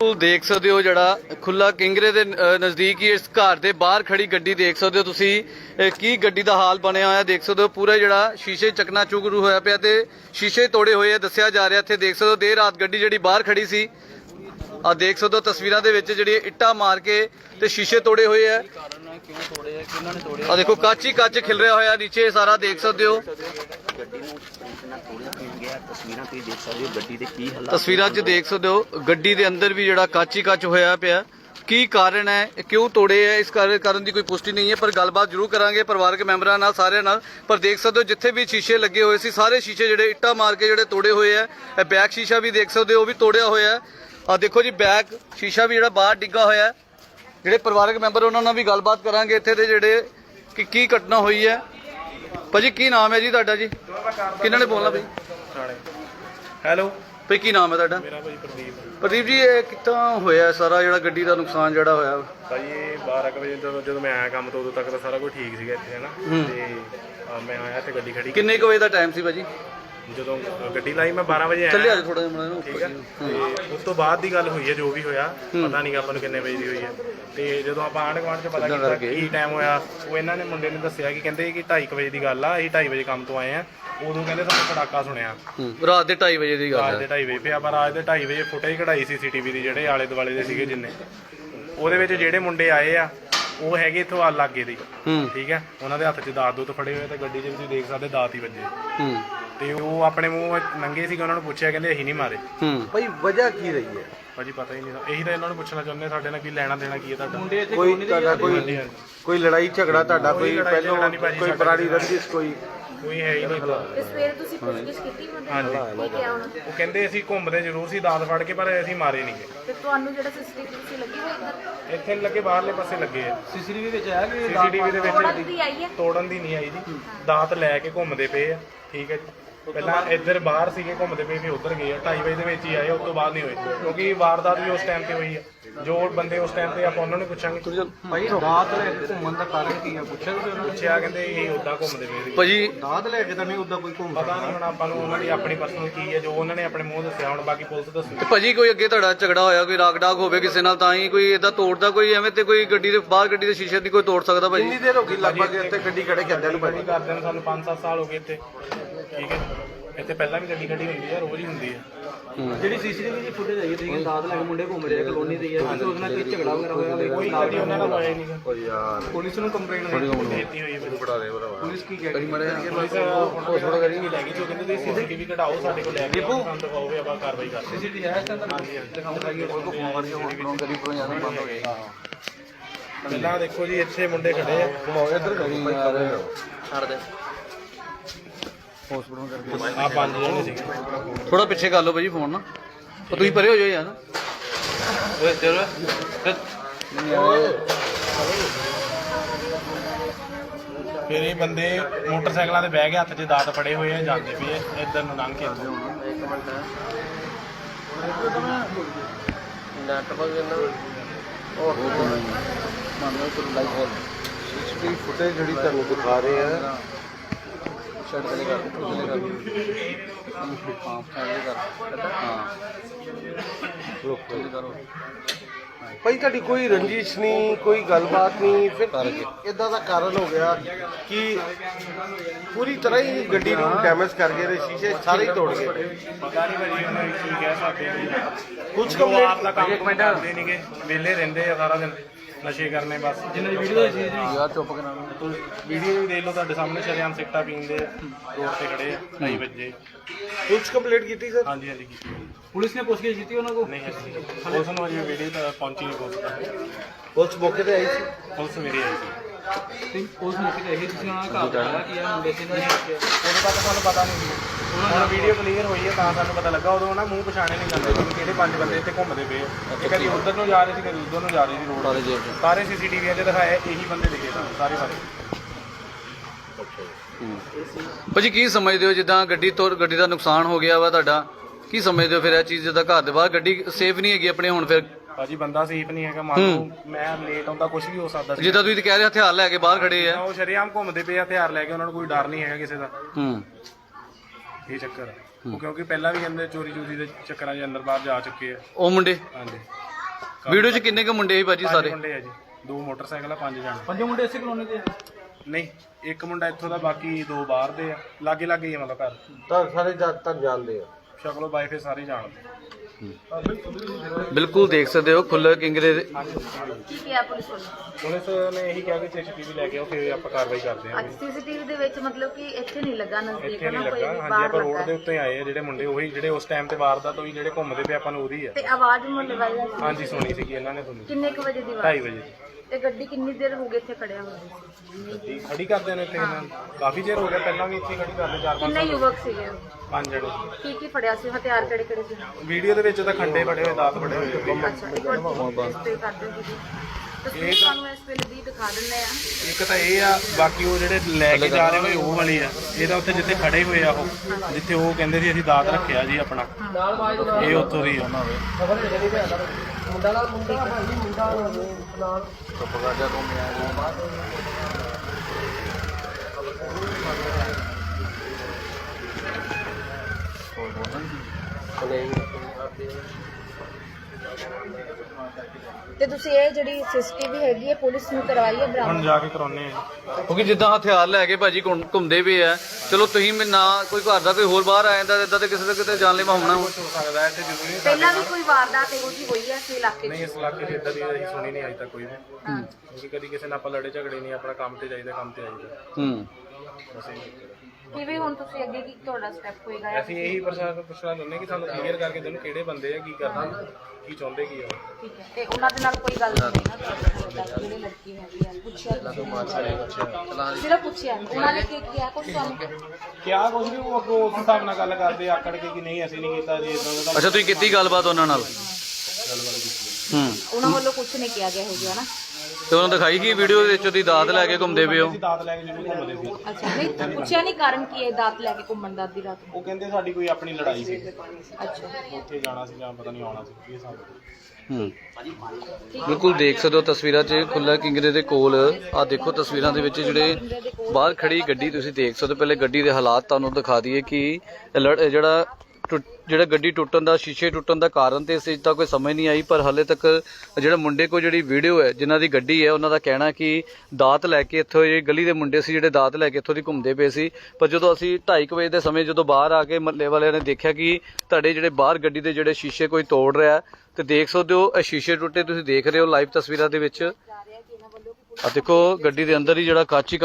ਦੇਖ ਸਕਦੇ ਹੋ ਜਿਹੜਾ ਖੁੱਲਾ ਕਿੰਗਰੇ ਦੇ ਨਜ਼ਦੀਕ ਹੀ ਇਸ ਘਰ ਦੇ ਬਾਹਰ ਖੜੀ ਗੱਡੀ ਦੇਖ ਸਕਦੇ ਹੋ ਤੁਸੀਂ ਕੀ ਗੱਡੀ ਦਾ ਹਾਲ ਬਣਿਆ ਹੋਇਆ ਦੇਖ ਸਕਦੇ ਹੋ, ਪੂਰਾ ਜਿਹੜਾ ਸ਼ੀਸ਼ੇ ਚਕਨਾ ਚੁਗਰੂ ਹੋਇਆ ਪਿਆ ਤੇ ਸ਼ੀਸ਼ੇ ਤੋੜੇ ਹੋਏ ਆ, ਦੱਸਿਆ ਜਾ ਰਿਹਾ, ਇੱਥੇ ਦੇਖ ਸਕਦੇ ਹੋ ਦੇਰ ਰਾਤ ਗੱਡੀ ਜਿਹੜੀ ਬਾਹਰ ਖੜੀ ਸੀ ਆ ਦੇਖ ਸਕਦੇ ਹੋ ਤਸਵੀਰਾਂ ਦੇ ਵਿੱਚ ਜਿਹੜੀ ਇੱਟਾਂ ਮਾਰ ਕੇ ਤੇ ਸ਼ੀਸ਼ੇ ਤੋੜੇ ਹੋਏ ਆ। ਆ ਦੇਖੋ, ਕੱਚ ਹੀ ਕੱਚ ਖਿਲ ਰਿਹਾ ਹੋਇਆ ਨੀਚੇ ਸਾਰਾ ਦੇਖ ਸਕਦੇ ਹੋ। ਤਸਵੀਰਾਂ ਕੀ 'ਚ ਦੇਖ ਸਕਦੇ ਹੋ, ਗੱਡੀ ਦੇ ਅੰਦਰ ਵੀ ਜਿਹੜਾ ਕੱਚ ਹੀ ਕੱਚ ਹੋਇਆ ਪਿਆ। ਕੀ ਕਾਰਨ ਹੈ ਕਿਉਂ ਤੋੜੇ ਹੈ, ਇਸ ਕਾਰਨ ਦੀ ਕੋਈ ਪੁਸ਼ਟੀ ਨਹੀਂ ਹੈ, ਪਰ ਗੱਲਬਾਤ ਜ਼ਰੂਰ ਕਰਾਂਗੇ ਪਰਿਵਾਰਕ ਮੈਂਬਰਾਂ ਨਾਲ, ਸਾਰਿਆਂ ਨਾਲ। ਪਰ ਦੇਖ ਸਕਦੇ ਹੋ, ਜਿੱਥੇ ਵੀ ਸ਼ੀਸ਼ੇ ਲੱਗੇ ਹੋਏ ਸੀ, ਸਾਰੇ ਸ਼ੀਸ਼ੇ ਜਿਹੜੇ ਇੱਟਾਂ ਮਾਰ ਕੇ ਜਿਹੜੇ ਤੋੜੇ ਹੋਏ ਆ ਬੈਕ ਸ਼ੀਸ਼ਾ ਵੀ ਦੇਖ ਸਕਦੇ ਹੋ, ਉਹ ਵੀ ਤੋੜਿਆ ਹੋਇਆ। ਆ ਦੇਖੋ ਜੀ ਬੈਕ ਸ਼ੀਸ਼ਾ ਵੀ ਜਿਹੜਾ ਬਾਹਰ ਡਿੱਗਾ ਹੋਇਆ ਹੈ। ਜਿਹੜੇ ਪਰਿਵਾਰਕ ਮੈਂਬਰ ਉਹਨਾਂ ਨਾਲ ਵੀ ਗੱਲਬਾਤ ਕਰਾਂਗੇ ਇੱਥੇ ਦੇ ਜਿਹੜੇ ਕਿ ਕੀ ਘਟਨਾ ਹੋਈ ਹੈ। ਭਾਜੀ ਕੀ ਨਾਮ ਹੈ ਜੀ ਤੁਹਾਡਾ ਜੀ? ਕਿਹਨਾਂ ਨੇ ਬੋਲਣਾ ਭਾਈ ਹੈਲੋ। ਭਾਈ ਕੀ ਨਾਮ ਹੈ ਤੁਹਾਡਾ? ਮੇਰਾ ਭਾਈ ਪ੍ਰਦੀਪ ਪ੍ਰਦੀਪ ਜੀ ਇਹ ਕਿੱਥਾਂ ਹੋਇਆ ਸਾਰਾ ਜਿਹੜਾ ਗੱਡੀ ਦਾ ਨੁਕਸਾਨ ਜਿਹੜਾ ਹੋਇਆ? ਭਾਈ ਇਹ 12 ਕੁ ਵਜੇ ਜਦੋਂ ਜਦੋਂ ਮੈਂ ਆਇਆ ਕੰਮ ਤੋਂ ਉਦੋਂ ਤੱਕ ਤਾਂ ਸਾਰਾ ਕੁਝ ਠੀਕ ਸੀਗਾ ਇੱਥੇ ਹਨਾ ਤੇ ਮੈਂ ਆਇਆ ਤੇ ਗੱਡੀ ਖੜੀ ਕਿੰਨੇ ਕੁ ਵਜੇ ਦਾ ਟਾਈਮ ਸੀ ਭਾਜੀ? ਜਦੋਂ ਗੱਡੀ ਲਾਈ ਮੈਂ 12 ਵਜੇ ਚੱਲਿਆ ਆਇਆ। ਜੀ ਥੋੜਾ ਜਿਹਾ ਮਣਾ ਠੀਕ ਹੈ ਤੇ ਉਸ ਤੋਂ ਬਾਅਦ ਦੀ ਗੱਲ ਹੋਈ ਹੈ ਜੋ ਵੀ ਹੋਇਆ ਪਤਾ ਨਹੀਂ ਆਪਾਂ ਨੂੰ ਕਿੰਨੇ ਵਜੇ ਦੀ ਹੋਈ ਹੈ। ਤੇ ਜਦੋਂ ਆਪਾਂ ਆਂਢ ਗੁਆਂਢ ਚ ਪਤਾ ਕੀਤਾ? ਕੀ ਟਾਈਮ ਹੋਇਆ ਉਹ ਇਹਨਾਂ ਨੇ ਮੁੰਡੇ ਨੇ ਦੱਸਿਆ ਕਿ ਕਹਿੰਦੇ ਕਿ 2:30 ਵਜੇ ਦੀ ਗੱਲ ਆ ਅਸੀਂ 2:30 ਵਜੇ ਕੰਮ ਤੋਂ ਆਏ ਆ। ਉਦੋਂ ਕਹਿੰਦੇ ਸਾਨੂੰ ਪਟਾਕਾ ਸੁਣਿਆ। ਰਾਤ ਦੇ 2:30 ਵਜੇ ਦੀ ਗੱਲ ਰਾਤ ਦੇ 2:30 ਵਜੇ ਫਿਰ ਆਪਾਂ ਰਾਤ ਦੇ 2:30 ਵਜੇ ਫੁਟੇਜ ਕਢਾਈ ਸੀਸੀਟੀਵੀ ਦੀ ਜਿਹੜੇ ਆਲੇ ਦੁਆਲੇ ਦੇ ਸੀਗੇ ਜਿੰਨੇ। ਉਹਦੇ ਵਿੱਚ ਜਿਹੜੇ ਮੁੰਡੇ ਆਏ ਆ ਉਹ ਹੈਗੇ ਇੱਥੋਂ ਆ ਲਾਗੇ ਦੇ। ਠੀਕ ਹੈ? ਉਹਨਾਂ ਦੇ ਹੱਥ 'ਚ ਦਾਤ ਦੂਤ ਫੜੇ ਹੋਏ ਤੇ ਗੱਡੀ 'ਚ ਵੀ ਤੁਸੀਂ ਦੇਖ ਸਕਦੇ ਦਾਤ ਹੀ ਵੱਜੇ। ਹੂੰ। ਤੇ ਉਹ ਆਪਣੇ ਮੂੰਹ ਨੰਗੇ ਸੀਗੇ ਉਹਨਾਂ ਨੂੰ ਪੁੱਛਿਆ ਕਹਿੰਦੇ ਅਸੀਂ ਨਹੀਂ ਮਾਰੇ। ਹੂੰ। ਭਾਈ ਵਜ੍ਹਾ ਕੀ ਰਹੀ ਹੈ? ਭਾਜੀ ਪਤਾ ਹੀ ਨਹੀਂ ਇਹੀ ਤਾਂ ਇਹਨਾਂ ਨੂੰ ਪੁੱਛਣਾ ਚਾਹੁੰਦੇ ਹਾਂ, ਸਾਡੇ ਨਾਲ ਕੀ ਲੈਣਾ ਦੇਣਾ ਕੀ ਹੈ ਤੁਹਾਡਾ? ਕੋਈ ਤੁਹਾਡਾ ਕੋਈ। ਕੋਈ ਲੜਾਈ ਝਗੜਾ ਤੁਹਾਡਾ ਕੋਈ ਪਹਿਲਾਂ ਕੋਈ ਪੁਰਾਣੀ। ਰੰਜਿਸ਼ ਕੋਈ? ਕੋਈ ਹੈ ਹੀ ਨਹੀਂ। ਤੇ ਸਵੇਰੇ ਤੁਸੀਂ ਪੁੱਛਗਿੱਛ ਕੀਤੀ ਬੰਦੇ ਹਾਂਜੀ। ਕੀ ਕਿਹਾ ਉਹਨਾਂ? ਨੇ? ਉਹ ਕਹਿੰਦੇ ਅਸੀਂ ਘੁੰਮਦੇ ਜ਼ਰੂਰ ਸੀ ਦਾਤ ਫੜ ਕੇ ਪਰ ਅਸੀਂ ਮਾਰੇ ਨਹੀਂ ਗਏ। ਤੇ ਤੁਹਾਨੂੰ ਜਿਹੜਾ ਸੀਸੀਟੀਵੀ ਸੀ ਲੱਗੀ ਹੋਈ ਇੱਧਰ? ਇੱਥੇ ਲੱਗੇ ਬਾਹਰਲੇ ਪਾਸੇ ਲੱਗੇ ਆ। ਸੀਸੀਟੀਵੀ ਵਿੱਚ ਆਇਆ ਕਿ ਸੀਸੀਟੀਵੀ ਦੇ ਵਿੱਚ ਦੀ ਆਈ ਹੈ? ਤੋੜਨ ਦੀ ਨਹੀਂ ਆਈ ਜੀ। ਦਾਤ ਲੈ ਕੇ ਘੁੰਮਦੇ ਪਏ ਆ। ਠੀਕ ਹੈ ਜੀ। ਪਹਿਲਾਂ ਇੱਧਰ ਬਾਹਰ ਸੀਗੇ ਘੁੰਮਦੇ ਪਏ ਫਿਰ ਉੱਧਰ ਗਏ ਆ। 2:30 ਵਜੇ ਦੇ ਵਿੱਚ ਹੀ ਆਏ ਉਸ ਤੋਂ ਬਾਅਦ ਨਹੀਂ ਹੋਏ। ਕਿਉਂਕਿ ਵਾਰਦਾਤ ਵੀ ਉਸ ਟਾਈਮ ਤੇ ਹੋਈ ਆ। ਜੋ ਬੰਦੇ ਉਸ ਟਾਈਮ ਤੇ ਆਪਾਂ ਉਹਨਾਂ ਨੂੰ ਪੁੱਛਾਂਗੇ। ਭਾਈ ਰਾਤ ਲੈ ਕੇ ਘੁੰਮਣ ਦਾ ਕਾਰਨ ਕੀ ਹੈ ਪੁੱਛਿਆ ਤੁਸੀਂ ਉਹਨਾਂ ਪੁੱਛਿਆ ਕਹਿੰਦੇ ਇਹ ਉਦਾਂ ਘੁੰਮਦੇ ਪਏ ਸੀ। ਭਾਜੀ ਦਾਦ ਲੈ ਕੇ ਤਾਂ ਨਹੀਂ ਉਦਾਂ ਕੋਈ ਘੁੰਮ ਪਤਾ ਨਹੀਂ ਹੁਣ ਆਪਾਂ ਨੂੰ ਉਹਨਾਂ ਦੀ ਆਪਣੀ ਪਰਸਨਲ ਕੀ ਹੈ ਜੋ ਉਹਨਾਂ ਨੇ ਆਪਣੇ ਮੂੰਹ ਦੱਸਿਆ ਹੁਣ ਬਾਕੀ ਪੁਲਿਸ ਦੱਸੂ। ਤੇ ਭਾਜੀ ਕੋਈ ਅੱਗੇ ਤੁਹਾਡਾ ਝਗੜਾ ਹੋਇਆ ਕੋਈ ਰਾਗ ਡਾਗ ਹੋਵੇ ਕਿਸੇ ਨਾਲ ਤਾਂ ਹੀ ਕੋਈ ਇਦਾਂ ਤੋੜਦਾ ਕੋਈ ਐਵੇਂ ਤੇ ਕੋਈ ਗੱਡੀ ਦੇ ਬਾਹਰ ਗੱਡੀ ਦੇ ਸ਼ੀਸ਼ੇ ਦੀ ਕੋਈ ਤੋੜ ਸਕਦਾ ਭਾਜੀ? ਕਿੰਨੀ ਦੇਰ ਹੋ ਗਈ ਲਗਭਗ ਇੱਥੇ ਗੱਡੀ ਖੜੇ ਕਰਦਿਆਂ ਨੂੰ ਭਾਜੀ? ਕਰਦੇ ਨੂੰ ਸਾਨੂੰ 5-7 ਸਾਲ ਹੋ ਗਏ ਇੱਥੇ। ਠੀਕ ਹੈ। ਇੱਥੇ ਪਹਿਲਾਂ ਵੀ ਗੱਡੀ ਗੱਡੀ ਹੁੰਦੀ ਹੈ ਰੋਜ਼ ਹੀ ਹੁੰਦੀ ਹੈ। ਜਿਹੜੀ ਸੀਸੀਟੀਵੀ ਦੀ ਫੁਟੇਜ ਆਈ ਤੁਸੀਂ ਦਾਦ ਲੈ ਕੇ ਮੁੰਡੇ ਘੁੰਮ ਰਹੇ ਆ ਕਲੋਨੀ ਦੇ ਆ ਤੁਸੀਂ ਉਹਦੇ ਨਾਲ ਕੋਈ ਝਗੜਾ ਵਗੈਰਾ ਹੋਇਆ ਹੋਵੇ? ਕੋਈ ਕਦੀ ਉਹਨਾਂ ਦਾ ਹੋਇਆ ਹੀ ਨਹੀਂ। ਓ ਯਾਰ। ਪੁਲਿਸ ਨੂੰ ਕੰਪਲੇਂਟ ਦੇਤੀ ਹੋਈ ਹੈ। ਮੈਨੂੰ ਬੜਾ ਦੇ ਭਰਾਵਾ। ਪੁਲਿਸ ਕੀ ਕਹਿ ਰਹੀ ਪੁਲਿਸ ਫੋਟੋ ਕਰੀ ਨਹੀਂ ਲੈ ਗਈ ਜੋ ਕਹਿੰਦੇ ਤੁਸੀਂ ਸੀਸੀਟੀਵੀ ਕਢਾਓ ਸਾਡੇ ਕੋਲ ਲੈ ਕੇ ਆਓ ਸਾਨੂੰ ਦਿਖਾਓ ਵੀ ਆਪਾਂ ਕਾਰਵਾਈ ਕਰਦੇ ਹਾਂ। ਸੀਸੀਟੀਵੀ ਹੈ ਇਸ ਅੰਦਰ ਦਿਖਾਉਂਦਾ ਕਿ ਉਹ ਫੋਨ ਕਰਕੇ ਹੋਰ ਕਲੋਨ ਕਰੀ ਪੁਰੋ ਜਾਣਾ ਬੰਦ ਹੋ ਗਈ। ਪਹਿਲਾਂ ਦੇਖੋ ਜੀ ਇੱਥੇ ਮੁੰਡੇ ਖੜੇ ਆ। ਇੱਧਰ ਕਰੀ ਭਾਈ ਛੱਡ ਦੇ। ਆ ਪੰਜ ਜਣੇ ਸੀਗੇ। ਥੋੜਾ ਪਿੱਛੇ ਕਰ ਲਓ ਭਾਜੀ ਫੋਨ ਨਾ। ਉਹ ਤੁਸੀਂ ਪਰੇ ਹੋ ਜਾਓ ਯਾਰ। ਓਏ ਚਲੋ ਫਿਰ ਇਹ ਬੰਦੇ ਮੋਟਰਸਾਈਕਲਾਂ ਤੇ ਬਹਿ ਕੇ ਹੱਥ 'ਚ ਦਾਤ ਫੜੇ ਹੋਏ ਆ ਜਾਂਦੇ ਪਏ ਇੱਧਰ ਨੂੰ ਲੰਘ ਕੇ ਸੀਸੀਟੀਵੀ ਫੁਟੇਜ ਜਿਹੜੀ ਤੁਹਾਨੂੰ ਦਿਖਾ ਰਹੇ ਆ। ਛੱਡ ਦੇ ਕਰ ਦੇ ਕਰ ਹਾਂ ਫਾਇਦੇ ਕਰ ਹਾਂ। ਕਰੋ ਭਾਈ ਤੁਹਾਡੀ ਕੋਈ ਰੰਜਿਸ਼ ਨਹੀਂ ਕੋਈ ਗੱਲਬਾਤ ਨਹੀਂ ਫਿਰ ਇਦਾਂ ਦਾ ਕਾਰਨ ਹੋ ਗਿਆ ਕਿ ਪੂਰੀ ਤਰ੍ਹਾਂ ਹੀ ਗੱਡੀ ਨੂੰ ਡੈਮੇਜ ਕਰ ਗਏ ਨੇ ਸ਼ੀਸ਼ੇ ਸਾਰੇ ਹੀ ਤੋੜ ਗਏ ਪਤਾ ਨਹੀਂ ਭਾਜੀ ਉਹਨਾਂ ਨੂੰ ਕੀ ਕਹਿ ਸਕਦੇ ਨੇ ਕੁਝ ਕੰਪਲੇਂਟ ਆਪ ਦਾ ਕੰਮ ਕਰਦੇ ਨਹੀਂਗੇ ਵਿਹਲੇ ਰਹਿੰਦੇ ਆ ਸਾਰਾ ਦਿਨ ਨਸ਼ੇ ਕਰਨੇ ਬਸ। ਜਿੰਨੇ ਵੀਡੀਓ ਸੀ ਜੀ ਯਾਰ ਚੁੱਪ ਕਰਾ ਵੀਡੀਓ ਵੀ ਦੇਖ ਲਓ ਤੁਹਾਡੇ ਸਾਹਮਣੇ ਸ਼ਰੇਆਮ ਸਿੱਟਾ ਪੀਂਦੇ ਰੋਡ ਤੇ ਖੜੇ ਆ 2 ਵਜੇ। ਕੁਝ ਕੰਪਲੇਂਟ ਕੀਤੀ ਸਰ ਹਾਂਜੀ ਹਾਂਜੀ ਕੀਤੀ। ਪੁਲਿਸ ਨੇ ਪੁੱਛ ਕੇ ਕੀਤੀ ਉਹਨਾਂ ਕੋ ਨਹੀਂ ਅਸੀਂ ਪੁਲਿਸ ਨੂੰ ਅਜੇ ਵੀਡੀਓ ਤਾਂ ਪਹੁੰਚੀ ਨਹੀਂ ਪੁਲਿਸ ਤੱਕ। ਪੁਲਿਸ ਮੌਕੇ ਤੇ ਆਈ ਸੀ? ਪੁਲਿਸ ਮੇਰੀ ਆਈ ਸੀ। ਤੇ ਉਸ ਮੌਕੇ ਤੇ ਇਹ ਤੁਸੀਂ ਉਹਨਾਂ ਦਾ ਘਰ ਕਿ ਮੁੰਡੇ ਨਹੀਂ ਕਿ ਉਦੋਂ ਤੱਕ ਸਾਨੂੰ ਪਤਾ ਨਹੀਂ ਸੀ। ਹੁਣ ਵੀਡੀਓ ਕਲੀਅਰ ਹੋਈ ਹੈ ਤਾਂ ਸਾਨੂੰ ਪਤਾ ਲੱਗਾ ਉਦੋਂ ਨਾ ਮੂੰਹ ਪਛਾਣੇ ਨਹੀਂ ਜਾਂਦੇ ਕਿ ਕਿਹੜੇ ਪੰਜ ਬੰਦੇ ਇੱਥੇ ਘੁੰਮਦੇ ਪਏ ਆ। ਇਹ ਕਦੀ ਉਧਰ ਨੂੰ ਜਾ ਰਹੇ ਸੀ ਕਦੀ ਉਧਰ ਨੂੰ ਜਾ ਰਹੇ ਸੀ ਰੋਡ ਸਾਰੇ ਜੇਬ ਸਾਰੇ ਸੀਸੀਟੀਵੀ 'ਤੇ ਦਿਖਾਇਆ ਇਹੀ ਬੰਦੇ ਦਿਖੇ ਸਾਨੂੰ ਸਾਰੇ ਸਾਰੇ ਭਾਜੀ ਕੀ ਸਮਝਦੇ ਹੋ ਜਿੱਦਾਂ ਗੱਡੀ ਤੋਂ ਗੱਡੀ ਦਾ ਨੁਕਸਾਨ ਹੋ ਗਿਆ ਵਾ ਤੁਹਾਡਾ? ਕੀ ਸਮਝਦੇ ਹੋ ਫਿਰ ਇਹ ਚੀਜ਼ ਜਿੱਦਾਂ ਘਰ ਦੇ ਬਾਹਰ ਗੱਡੀ ਸੇਫ ਨਹੀਂ ਹੈਗੀ ਆਪਣੇ ਹੁਣ ਫਿਰ? ਭਾਜੀ ਬੰਦਾ ਸੇਫ ਨਹੀਂ ਹੈਗਾ ਮੰਨ ਲਓ ਮੈਂ ਲੇਟ ਆਉਂਦਾ ਕੁਝ ਵੀ ਹੋ ਸਕਦਾ ਸੀ। ਜਿੱਦਾਂ ਤੁਸੀਂ ਕਹਿ ਰਹੇ ਹਥਿਆਰ ਲੈ ਕੇ ਬਾਹਰ ਖੜੇ ਆ। ਉਹ ਸ਼ਰੇਆਮ ਘੁੰਮਦੇ ਪਏ ਆ ਹਥਿਆਰ ਲੈ ਕੇ ਉਹਨਾਂ ਨੂੰ ਕੋਈ ਡਰ ਨਹੀਂ ਹੈਗਾ ਕਿਸੇ ਦਾ। ਹੂੰ। ਇਹ ਚੱਕਰ ਆ। ਉਹ ਕਿਉਂਕਿ ਪਹਿਲਾਂ ਵੀ ਕਹਿੰਦੇ ਚੋਰੀ ਚੋਰੀ ਦੇ ਚੱਕਰਾਂ 'ਚ ਅੰਦਰ ਬਾਹਰ ਜਾ ਚੁੱਕੇ ਆ। ਉਹ ਮੁੰਡੇ? ਹਾਂਜੀ। ਵੀਡੀਓ 'ਚ ਕਿੰਨੇ ਕੁ ਮੁੰਡੇ ਸੀ ਭਾਜੀ ਪੰਜ ਸਾਰੇ? ਮੁੰਡੇ ਆ ਜੀ। ਦੋ ਮੋਟਰਸਾਈਕਲ ਆ ਪੰਜ ਜਾਣੇ। ਪੰਜੇ ਮੁੰਡੇ ਇਸੇ ਕਲੋਨੀ ਦੇ ਨਹੀਂ ਇੱਕ ਮੁੰਡਾ ਇੱਥੋਂ ਦਾ ਬਾਕੀ ਦੋ ਬਾਹਰ ਦੇ ਆ। ਲਾਗੇ ਲਾਗੇ ਹੀ ਆ ਮਤਲਬ ਘਰ। ਤਾਂ ਸਾਰੇ ਜਾਣਦੇ ਆ। ਸ਼ਕਲੋਂ ਬਾਈਫੇ ਸਾਰੇ ਜਾਣਦੇ ਬਿਲਕੁਲ ਦੇਖ ਸਕਦੇ ਹੋ ਖੁੱਲ੍ਹ ਕਿੰਗਰੇ ਦੇ ਕੀ ਕਿਹਾ ਪੁਲਿਸ ਵੱਲੋਂ? ਪੁਲਿਸ ਨੇ ਇਹੀ ਕਿਹਾ ਕਿ ਸੀਸੀਟੀਵੀ ਲੈ ਕੇ ਆਓ ਫਿਰ ਆਪਾਂ ਕਾਰਵਾਈ ਕਰਦੇ ਹਾਂ। ਅੱਜ ਸੀਸੀਟੀਵੀ ਦੇ ਵਿੱਚ ਮਤਲਬ ਕਿ ਇੱਥੇ ਨਹੀਂ ਲੱਗਾ ਨਜ਼ਦੀਕ ਇੱਥੇ ਨਾ ਨਹੀਂ ਕੋਈ ਲੱਗਾ। ਵੀ ਹਾਂਜੀ ਬਾਹਰ ਆਪਾਂ ਰੋਡ ਲੱਗਾ। ਦੇ ਉੱਤੇ ਆਏ ਆ ਜਿਹੜੇ ਮੁੰਡੇ ਉਹੀ ਜਿਹੜੇ ਉਸ ਟਾਈਮ ਤੇ ਵਾਰਦਾਤ ਹੋਈ ਜਿਹੜੇ ਘੁੰਮਦੇ ਪਏ ਆਪਾਂ ਨੂੰ ਉਹਦੀ ਆ। ਤੇ ਆਵਾਜ਼ ਮੁੱਲ ਵਾਲੀ ਹਾਂਜੀ ਸੁਣੀ ਸੀਗੀ ਇਹਨਾਂ ਨੇ ਸੁਣੀ। ਕਿੰਨੇ ਕੁ ਵਜੇ ਦੀ 2:30 ਆਵਾਜ਼ ਵਜੇ ਤੇ ਗੱਡੀ ਕਿੰਨੀ ਦੇਰ ਹੋ ਗਈ ਇੱਥੇ ਖੜਿਆ ਹੋਇਆ? ਗੱਡੀ ਖੜੀ ਕਰਦੇ ਨੇ ਇੱਥੇ ਇਹਨਾਂ ਨੂੰ। ਕਾਫੀ ਚਿਰ ਹੋ ਗਿਆ ਪਹਿਲਾਂ ਵੀ ਇੱਥੇ ਖੜੀ ਕਰਦੇ ਚਾਰ ਪੰਜ ਕਿੰਨੇ ਯੁਵਕ ਸੀਗੇ? ਉਹ? ਪੰਜ ਜਣੇ। ਕੀ ਕੀ ਫੜਿਆ ਸੀ? ਹਥਿਆਰ ਕਿਹੜੇ ਕਿਹੜੇ ਸੀ? ਵੀਡੀਓ ਦੇ ਵਿੱਚ ਤਾਂ ਖੰਡੇ ਬੜੇ ਹੋਏ ਦਾਤ ਬੜੇ ਹੋਏ। ਅੱਛਾ ਇੱਕ ਵਾਰ ਡਿਸਪਲੇ ਕਰਦੇ ਹੋ ਤੁਸੀਂ ਤੁਹਾਨੂੰ ਇਸ ਵੇਲੇ ਦੀ ਦਿਖਾ ਦਿੰਦੇ ਆ। ਇੱਕ ਤਾਂ ਇਹ ਆ ਬਾਕੀ ਉਹ ਜਿਹੜੇ ਲੈ ਕੇ ਜਾ ਰਹੇ ਹੋਏ ਉਹ ਵਾਲੀ ਆ। ਇਹ ਤਾਂ ਉੱਥੇ ਜਿੱਥੇ ਖੜੇ ਹੋਏ ਆ ਉਹ ਜਿੱਥੇ ਉਹ ਕਹਿੰਦੇ ਸੀ ਅਸੀਂ ਦਾਤ ਰੱਖਿਆ ਜੀ ਆਪਣਾ। ਇਹ ਉੱਥੋਂ ਦੀ ਆ ਤੇ ਤੁਸੀਂ ਇਹ ਜਿਹੜੀ ਸੀਸੀਟੀਵੀ ਹੈਗੀ ਹੈ ਪੁਲਿਸ ਨੂੰ ਕਰਵਾਈ ਹੈ ਹੁਣ ਬਰਾਮਦ ਜਾ ਕੇ ਕਰਾਉਨੇ ਆ ਕਿਉਂਕਿ ਜਿੱਦਾਂ ਹਥਿਆਰ ਲੈ ਕੇ ਭਾਜੀ ਘੁੰਮ- ਘੁੰਮਦੇ ਪਏ ਆ ਚਲੋ ਤੁਸੀਂ ਵੀ ਨਾ ਕੋਈ ਘਰ ਦਾ ਕੋਈ ਹੋਰ ਬਾਹਰ ਆ ਜਾਂਦਾ ਇਦਾਂ ਤੇ ਕਿਸੇ ਦਾ ਕਿਤੇ ਜਾਨਲੇਵਾ ਹੋਣਾ ਵਾ। ਹੋ ਸਕਦਾ ਹੈ ਇੱਥੇ ਜ਼ਰੂਰੀ ਨਹੀਂ ਪਹਿਲਾਂ ਵੀ ਕੋਈ ਵਾਰਦਾਤ ਇਹੋ ਜਿਹੀ ਹੋਈ ਹੈ ਇਸ ਇਲਾਕੇ 'ਚ? ਨਹੀਂ ਇਸ ਇਲਾਕੇ 'ਚ ਇਦਾਂ ਦੀ ਅਸੀਂ ਸੁਣੀ ਨਹੀਂ ਅਜੇ ਤੱਕ ਕੋਈ ਵੀ। ਕਿਉਂਕਿ ਕਦੀ ਕਿਸੇ ਨਾਲ ਆਪਾਂ ਲੜੇ ਝਗੜੇ ਨਹੀਂ ਆਪਣਾ ਕੰਮ ਤੇ ਜਾਈਦਾ ਕੰਮ ਤੇ ਆਈਦਾ। ਹੂੰ। ਬਸ ਇਹੀ ਕਿਵੇਂ ਹੁਣ ਤੁਸੀਂ ਅੱਗੇ ਕੀ ਤੁਹਾਡਾ ਸਟੈਪ ਹੋਏਗਾ ਅਸੀਂ ਇਹੀ ਪ੍ਰਸ਼ਾਸਨ ਨੂੰ ਪੁੱਛਣਾ ਚਾਹੁੰਦੇ ਕਿ ਸਾਨੂੰ ਕਲੀਅਰ ਕਰਕੇ ਦੇਣ ਕਿਹੜੇ ਬੰਦੇ ਆ ਕੀ ਕਰਦੇ ਕੀ ਚਾਹੁੰਦੇ ਕੀ ਆ। ਠੀਕ ਹੈ। ਤੇ ਉਹਨਾਂ ਦੇ ਨਾਲ ਕੋਈ ਗੱਲ ਨਹੀਂ ਨਾ ਤੁਹਾਡੇ ਨਾਲ ਜਿਹੜੇ ਲੜਕੀ ਹੈਗੀ ਆ ਪੁੱਛਿਆ ਤੁਸੀਂ? ਸਿਰਫ ਪੁੱਛਿਆ। ਉਹਨਾਂ ਨੇ ਕੀ ਕਿਹਾ? ਕੁਝ ਤੁਹਾਨੂੰ ਕਿਆ ਕੁਝ ਵੀ ਉਹ ਅੱਗੋਂ ਉਸ ਹਿਸਾਬ ਨਾਲ ਗੱਲ ਕਰਦੇ ਆ, ਆਕੜ ਕੇ ਕਿ ਨਹੀਂ ਅਸੀਂ ਨਹੀਂ ਕੀਤਾ ਜੀ ਇਦਾਂ ਦਾ ਅੱਛਾ ਤੁਸੀਂ ਕੀਤੀ ਗੱਲਬਾਤ ਉਹਨਾਂ ਨਾਲ? ਹੂੰ। ਉਹਨਾਂ ਵੱਲੋਂ ਕੁਝ ਨਹੀਂ ਕਿਹਾ ਗਿਆ ਹੋ ਗਿਆ ਨਾ। ਤੇ ਉਹਨਾਂ ਦਿਖਾਈ ਕੀ ਵੀਡੀਓ ਦੇ ਵਿੱਚ ਉਹਦੀ ਦਾਤ ਲੈ ਕੇ ਘੁੰਮਦੇ ਪਏ ਹੋ? ਅਸੀਂ ਦਾਤ ਲੈ ਕੇ ਜ਼ਰੂਰ ਘੁੰਮਦੇ ਸੀ। ਅੱਛਾ ਨਹੀਂ ਤਾਂ ਪੁੱਛਿਆ ਨਹੀਂ ਕਾਰਨ ਕੀ ਹੈ ਦਾਤ ਲੈ ਕੇ ਘੁੰਮਣ ਦਾ ਅੱਧੀ ਰਾਤ ਨੂੰ? ਉਹ ਕਹਿੰਦੇ ਸਾਡੀ ਕੋਈ ਆਪਣੀ ਲੜਾਈ ਸੀ। ਅੱਛਾ। ਉੱਥੇ ਜਾਣਾ ਸੀ ਜਾਂ ਪਤਾ ਨਹੀਂ ਆਉਣਾ ਸੀ ਇਹ ਸਭ ਹੂੰ। ਬਿਲਕੁਲ ਦੇਖ ਸਕਦੇ ਹੋ ਤਸਵੀਰਾਂ 'ਚ ਖੁੱਲਾ ਕਿੰਗਰੇ ਦੇ ਕੋਲ। ਆ ਦੇਖੋ ਤਸਵੀਰਾਂ ਦੇ ਵਿੱਚ ਜਿਹੜੇ ਬਾਹਰ ਖੜੀ ਗੱਡੀ ਤੁਸੀਂ ਦੇਖ ਸਕਦੇ ਹੋ। ਪਹਿਲੇ ਗੱਡੀ ਦੇ ਹਾਲਾਤ ਤੁਹਾਨੂੰ ਦਿਖਾ ਦਈਏ ਕਿ ਲੜ- ਜਿਹੜਾ ਜਿਹੜਾ ਗੱਡੀ ਟੁੱਟਣ ਦਾ, ਸ਼ੀਸ਼ੇ ਟੁੱਟਣ ਦਾ ਕਾਰਨ ਤੇ ਇਸ ਚੀਜ਼ ਦਾ ਕੋਈ ਸਮਝ ਨਹੀਂ ਆਈ, ਪਰ ਹਾਲੇ ਤੱਕ ਜਿਹੜਾ ਮੁੰਡੇ ਕੋ ਜਿਹੜੀ ਵੀਡੀਓ ਹੈ, ਜਿਨ੍ਹਾਂ ਦੀ ਗੱਡੀ ਹੈ, ਉਹਨਾਂ ਦਾ ਕਹਿਣਾ ਕਿ ਦਾਤ ਲੈ ਕੇ ਇੱਥੋਂ ਇਹ ਗਲੀ ਦੇ ਮੁੰਡੇ ਸੀ ਜਿਹੜੇ ਦਾਤ ਲੈ ਕੇ ਇੱਥੋਂ ਦੀ ਘੁੰਮਦੇ ਪਏ ਸੀ। ਪਰ ਜਦੋਂ ਅਸੀਂ 2:30 ਵਜੇ ਦੇ ਸਮੇਂ ਜਦੋਂ ਬਾਹਰ ਆ ਕੇ ਮੱਲੇ ਵਾਲਿਆਂ ਨੇ ਦੇਖਿਆ ਕਿ ਤੁਹਾਡੇ ਜਿਹੜੇ ਬਾਹਰ ਗੱਡੀ ਦੇ ਜਿਹੜੇ ਸ਼ੀਸ਼ੇ ਕੋਈ ਤੋੜ ਰਿਹਾ ਤੇ ਦੇਖ ਸਕਦੇ ਹੋ, ਇਹ ਸ਼ੀਸ਼ੇ ਟੁੱਟੇ ਤੁਸੀਂ ਦੇਖ ਰਹੇ ਹੋ ਲਾਈਵ ਤਸਵੀਰਾਂ ਦੇ ਵਿੱਚ। ਆ ਦੇਖੋ, ਗੱਡੀ ਦੇ ਅੰਦਰ ਹੀ ਜਿਹੜਾ ਕਾਚੀ